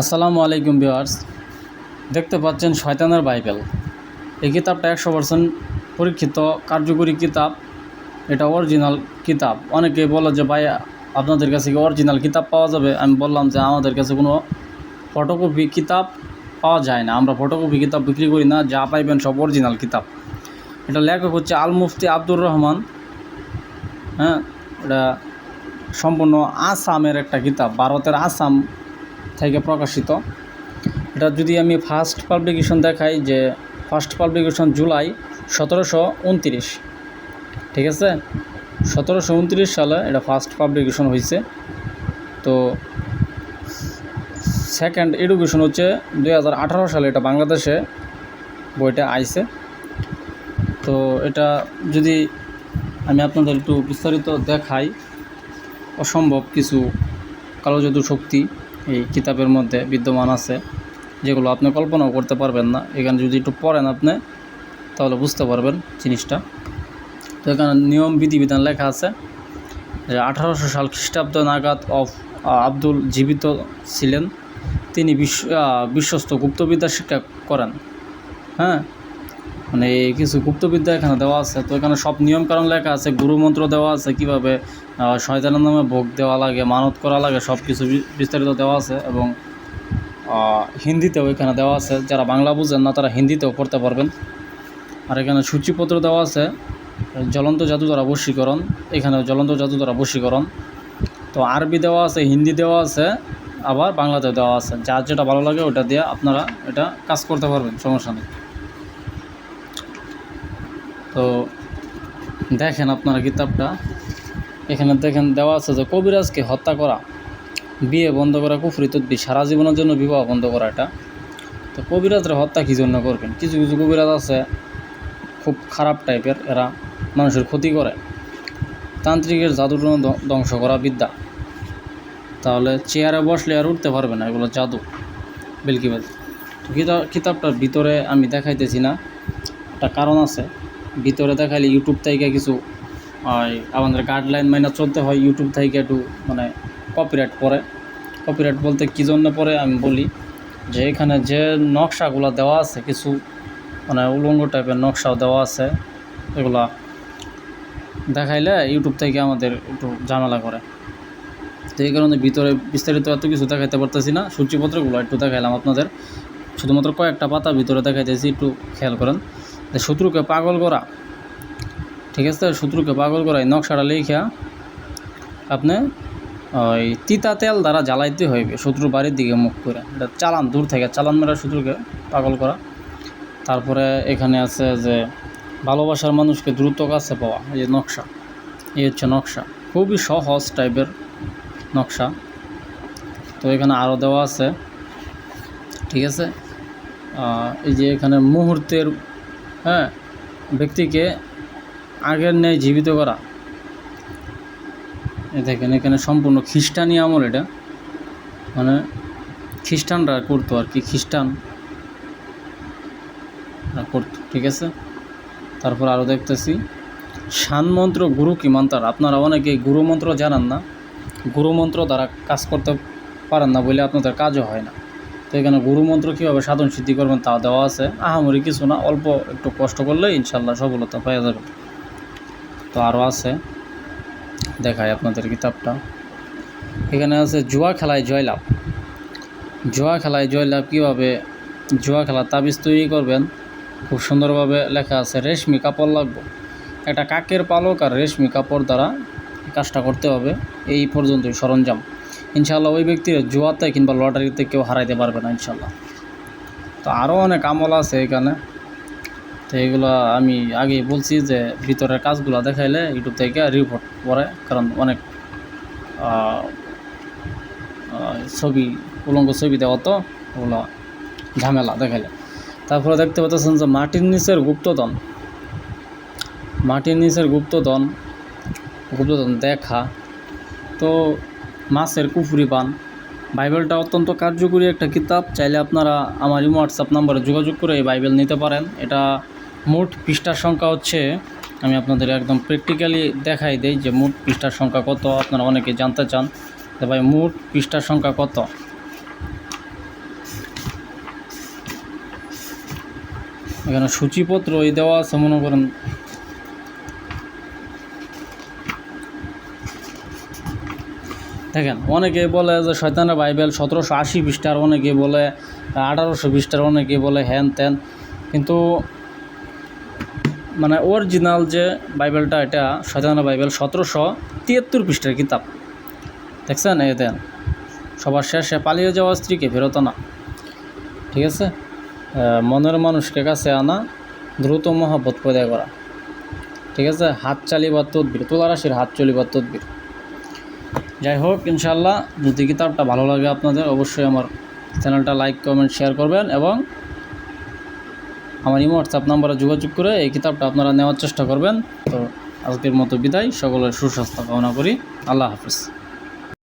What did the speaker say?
আসসালামু আলাইকুম ভিউয়ার্স। দেখতে পাচ্ছেন শয়তানের বাইবেল। এই কিতাবটা একশো পার্সেন্ট পরীক্ষিত, কার্যকরী কিতাব। এটা অরিজিনাল কিতাব। অনেকে বলে যে, ভাই, আপনাদের কাছে কি অরিজিনাল কিতাব পাওয়া যাবে? আমি বললাম যে, আমাদের কাছে কোনো ফটোকপি কিতাব পাওয়া যায় না। আমরা ফটোকপি কিতাব বিক্রি করি না, যা পাইবেন সব অরিজিনাল কিতাব। এটা লেখক হচ্ছে আল মুফতি আব্দুর রহমান। হ্যাঁ এটা সম্পূর্ণ আসামের একটা কিতাব, ভারতের আসাম থেকে প্রকাশিত। এটা যদি আমি ফার্স্ট পাবলিকেশন দেখাই যে ফার্স্ট পাবলিকেশন জুলাই সতেরোশো উনত্রিশ। ঠিক আছে? সতেরোশো উনত্রিশ সালে এটা ফার্স্ট পাবলিকেশন হয়েছে তো সেকেন্ড এডুকেশন হচ্ছে দুই হাজার আঠারো সালে এটা বাংলাদেশে বইটা আইছে। তো এটা যদি আমি আপনাদের একটু বিস্তারিত দেখাই, অসম্ভব কিছু কালো জাদু শক্তি। এই কিতাবের মধ্যে বিদ্যমান আছে, যেগুলো আপনি কল্পনাও করতে পারবেন না। এখানে যদি একটু পড়েন আপনি, তাহলে বুঝতে পারবেন জিনিসটা। তো এখানে নিয়ম, বিধিবিধান লেখা আছে যে আঠারোশো সাল খ্রিস্টাব্দ নাগাদ অফ আব্দুল জীবিত ছিলেন। তিনি বিশ্ব বিশ্বস্ত গুপ্তবিদ্যা শিক্ষা করেন। হ্যাঁ? মানে কিছু গুপ্তবিদ্যা এখানে দেওয়া আছে। তো এখানে সব নিয়মকানুন লেখা আছে গুরুমন্ত্র দেওয়া আছে, কীভাবে শয়তানের নামে ভোগ দেওয়া লাগে, মানত করা লাগে সব কিছু বিস্তারিত দেওয়া আছে এবং হিন্দিতেও এখানে দেওয়া আছে। যারা বাংলা বুঝেন না, তারা হিন্দিতেও পড়তে পারবেন। আর এখানে সূচিপত্র দেওয়া আছে, জ্বলন্ত জাদু দ্বারা বশীকরণ এখানে জ্বলন্ত জাদু দ্বারা বশীকরণ তো আরবি দেওয়া আছে, হিন্দি দেওয়া আছে, আবার বাংলাতেও দেওয়া আছে। যার যেটা ভালো লাগে ওটা দিয়ে আপনারা এটা কাজ করতে পারবেন, সমস্যা নেই। তো দেখেন আপনারা কিতাবটা। এখানে দেখেন দেওয়া আছে যে কবিরাজকে হত্যা করা, বিয়ে বন্ধ করা, কুফরি, তদ্বি, সারা জীবনের জন্য বিবাহ বন্ধ করা এটা। তো কবিরাজরা হত্যা কী জন্য করবেন? কিছু কিছু কবিরাজ আছে, খুব খারাপ টাইপের, এরা মানুষের ক্ষতি করে। তান্ত্রিকের জাদুর ধ্বংস করা বিদ্যা। তাহলে চেয়ারে বসলে আর উঠতে পারবে না, এগুলো জাদু। বেলকিবাজ কিতাবটার ভিতরে আমি দেখাইতেছি না। একটা কারণ আছে। ভিতরে দেখাইলে ইউটিউব থেকে কিছু আমাদের গাইডলাইন মাইনা চলতে হয় ইউটিউব থেকে একটু মানে কপিরাইট পড়ে কপিরাইট বলতে কী জন্য পড়ে আমি বলি যে এখানে যে নকশাগুলো দেওয়া আছে, কিছু মানে উলঙ্গ টাইপের নকশাও দেওয়া আছে, এগুলা দেখাইলে ইউটিউব থেকে আমাদের একটু ঝামেলা করে। তো এই কারণে ভিতরে বিস্তারিত এত কিছু দেখাইতে পারতেছি না, সূচিপত্রগুলো একটু দেখাইলাম আপনাদের। শুধুমাত্র কয়েকটা পাতা ভিতরে দেখাইতেছি, একটু খেয়াল করেন। শত্রুকে পাগল করা। ঠিক আছে? শত্রুকে পাগল করা, এই নকশাটা লেখা আপনি ওই তিতা তেল দ্বারা জ্বালাইতে হইবে, শত্রুর বাড়ির দিকে মুখ করে। এটা চালান, দূর থেকে চালান মেরা শত্রুকে পাগল করা। তারপরে এখানে আছে যে, ভালোবাসার মানুষকে দ্রুত কাছে পাওয়া, এই যে নকশা। এই হচ্ছে নকশা। খুবই সহজ টাইপের নকশা। তো এখানে আরও দেওয়া আছে। ঠিক আছে? এই যে এখানে মুহূর্তের হ্যাঁ ব্যক্তিকে আগের ন্যায় জীবিত করা। এ দেখেন, এখানে সম্পূর্ণ খ্রিস্টানি আমল এটা। মানে খ্রিস্টানরা করতো আর কি, খ্রিস্টান। করতো, ঠিক আছে? তারপর আরও দেখতেছি শানমন্ত্র গুরু কি মন্ত্র? আপনারা অনেকে গুরুমন্ত্র জানান না। গুরুমন্ত্র দ্বারা কাজ করতে পারেন না বলে আপনাদের কাজও হয় না। এখানে গুরুমন্ত্র কীভাবে সাধন সিদ্ধি করবেন তা দেওয়া আছে। আহামরি কিছু না, অল্প একটু কষ্ট করলে ইনশাল্লাহ সফলতা পাওয়া যাবে। তো আরও আছে। দেখায় আপনাদের কিতাবটা। এখানে আছে, জুয়া খেলায় জয়লাভ। জুয়া খেলায় জয়লাভ কীভাবে? জুয়া খেলা তাবিজ তৈরি করবেন। খুব সুন্দরভাবে লেখা আছে, রেশমি কাপড় লাগবে। একটা কাকের পালক আর রেশমি কাপড় দ্বারা কাজটা করতে হবে। এই পর্যন্তই সরঞ্জাম। ইনশাল্লাহ ওই ব্যক্তির জুয়াতে কিংবা লটারিতে কেউ হারাইতে পারবে না ইনশাল্লাহ তো আরও অনেক আমল আছে এখানে। তো এগুলো আমি আগেই বলছি যে ভিতরের কাজগুলো দেখাইলে ইউটিউব থেকে রিপোর্ট পড়ে কারণ অনেক ছবি, উলঙ্গ ছবি দেওয়া তো, ওগুলো ঝামেলা দেখাইলে। তারপরে দেখতে পাচ্ছেন যে মাটির নিচের গুপ্তধন। মাটির নিচের গুপ্তধন গুপ্তধন দেখা। তো মাছের কুফুরি পান। বাইবেলটা অত্যন্ত কার্যকরী একটা কিতাব। চাইলে আপনারা আমার হোয়াটসঅ্যাপ নাম্বারে যোগাযোগ করে এই বাইবেল নিতে পারেন। এটা মোট পৃষ্ঠার সংখ্যা হচ্ছে, আমি আপনাদের একদম প্র্যাকটিক্যালি দেখাই দেই যে মোট পৃষ্ঠার সংখ্যা কত, আপনারা অনেকে জানতে চান তো ভাই মোট পৃষ্ঠার সংখ্যা কত। এখানে সূচিপত্র এই দেওয়া আছে, মনে করেন দেখেন অনেকে বলে যে শয়তানের বাইবেল সতেরোশো আশি পৃষ্ঠার অনেকে বলে আঠারোশো পৃষ্ঠার, অনেকে বলে হ্যান ত্যান কিন্তু মানে অরিজিনাল যে বাইবেলটা, এটা শয়তানের বাইবেল সতেরোশো তিয়াত্তর পৃষ্ঠার কিতাব। দেখছেন? এই দেন, সবার শেষে পালিয়ে যাওয়া স্ত্রীকে ফেরত আনা। ঠিক আছে? মনের মানুষকে কাছে আনা, দ্রুত মহাব্বত পয়দা করা। ঠিক আছে? হাত চালিবার তদবির তুলা রাশির হাত চলিবার তদবির। যাই হোক ইনশাল্লাহ যদি কিতাবটা ভালো লাগে আপনাদের, অবশ্যই আমার চ্যানেলটা লাইক, কমেন্ট, শেয়ার করবেন এবং আমার ইমো, হোয়াটসঅ্যাপ নাম্বারে যোগাযোগ করে এই কিতাবটা আপনারা নেওয়ার চেষ্টা করবেন। তো আজকের মতো বিদায়, সকলের সুস্বাস্থ্য কামনা করি। আল্লাহ হাফিজ।